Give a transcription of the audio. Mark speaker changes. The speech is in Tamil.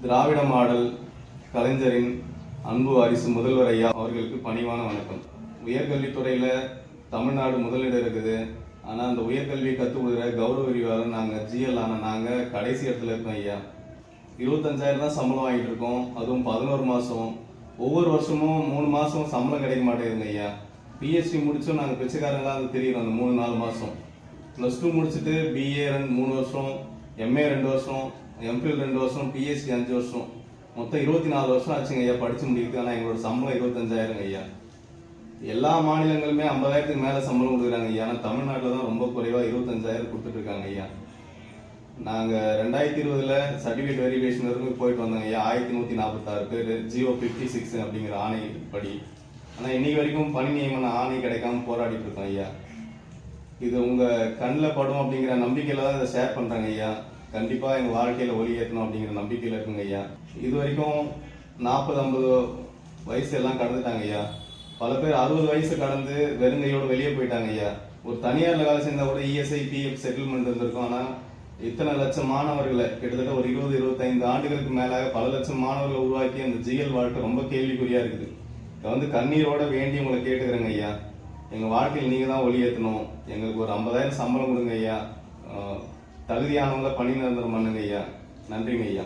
Speaker 1: திராவிட மாடல் கலைஞரின் அன்பு வாரிசு முதல்வர் ஐயா அவர்களுக்கு பணிவான வணக்கம். உயர்கல்வித்துறையில் தமிழ்நாடு முதலிடம் இருக்குது. ஆனால் அந்த உயர்கல்வியை கற்றுக் கொடுக்குற கௌரவ விரிவாளர் நாங்கள் ஜிஎல் ஆனால் நாங்கள் கடைசி இடத்துல இருக்கோம் ஐயா. இருபத்தஞ்சாயிரம் தான் சம்பளம் வாங்கிட்டு இருக்கோம். அதுவும் பதினோரு மாதம் ஒவ்வொரு வருஷமும் மூணு மாதம் சம்பளம் கிடைக்க மாட்டேங்குதுங்க ஐயா. பிஎஸ்சி முடிச்சும் நாங்கள் பிச்சைக்காரங்களாக தெரியும். அந்த மூணு நாலு மாதம் ப்ளஸ் டூ முடிச்சுட்டு பிஏ ரெண்டு மூணு வருஷம் எம்ஏ ரெண்டு வருஷம் எம்ஃபில் ரெண்டு வருஷம் பிஎஸ்சி அஞ்சு வருஷம். மொத்தம் இருபத்தி நாலு வருஷம் ஆச்சுங்க ஐயா படிச்சு முடிக்கிறது ஆனால் எங்களோட சம்பளம் இருபத்தஞ்சாயிரங்க ஐயா. எல்லா மாநிலங்களுமே ஐம்பதாயிரத்துக்கு மேலே சம்பளம் கொடுக்குறாங்க ஐயா. ஆனால் தமிழ்நாட்டில் தான் ரொம்ப குறைவாக இருபத்தஞ்சாயிரம் கொடுத்துட்டு இருக்காங்க ஐயா. நாங்கள் ரெண்டாயிரத்தி இருபதில் சர்டிஃபிகேட் வெரிஃபிகேஷன் வரைக்கும் போயிட்டு வந்தோங்க ஐயா. ஆயிரத்தி நூற்றி நாற்பத்தாறு பேர் ஜியோ ஃபிஃப்டி சிக்ஸ் அப்படிங்கிற ஆணை படி ஆனால் இன்னைக்கு வரைக்கும் பணி நியமன ஆணை கிடைக்காம போராடிட்டு இருக்கோம் ஐயா. இது உங்கள் கண்ணில் படும் அப்படிங்கிற நம்பிக்கையில் தான் இதை ஷேர் பண்ணுறாங்க ஐயா. கண்டிப்பாக எங்கள் வாழ்க்கையில் ஒளி ஏற்றணும் அப்படிங்கிற நம்பிக்கையில் இருக்குங்க ஐயா. இது வரைக்கும் நாற்பது ஐம்பது வயசு எல்லாம் கடந்துட்டாங்க ஐயா. பல பேர் அறுபது வயசு கடந்து வெறுங்கையோடு வெளியே போயிட்டாங்க ஐயா. ஒரு தனியார்ல வேலை செஞ்சா கூட இஎஸ்ஐ பிஎஃப் செட்டில்மெண்ட் இருந்திருக்கும். ஆனால் இத்தனை லட்சம் மாணவர்களை கிட்டத்தட்ட ஒரு இருபது இருபத்தைந்து ஆண்டுகளுக்கு மேலாக பல லட்சம் மாணவர்களை உருவாக்கி அந்த ஜிஎல் வாழ்க்கை ரொம்ப கேள்விக்குறியா இருக்குது. வந்து கண்ணீரோட வேண்டி உங்களை கேட்டுக்கிறேங்க ஐயா. எங்கள் வாழ்க்கையில் நீங்கள் தான் ஒளி ஏற்றணும் எங்களுக்கு ஒரு ஐம்பதாயிரம் சம்பளம் கொடுங்க ஐயா. அஹ், தகுதியானவங்க பணி நிரந்தரம் பண்ணுங்க ஐயா. நன்றிங்க ஐயா.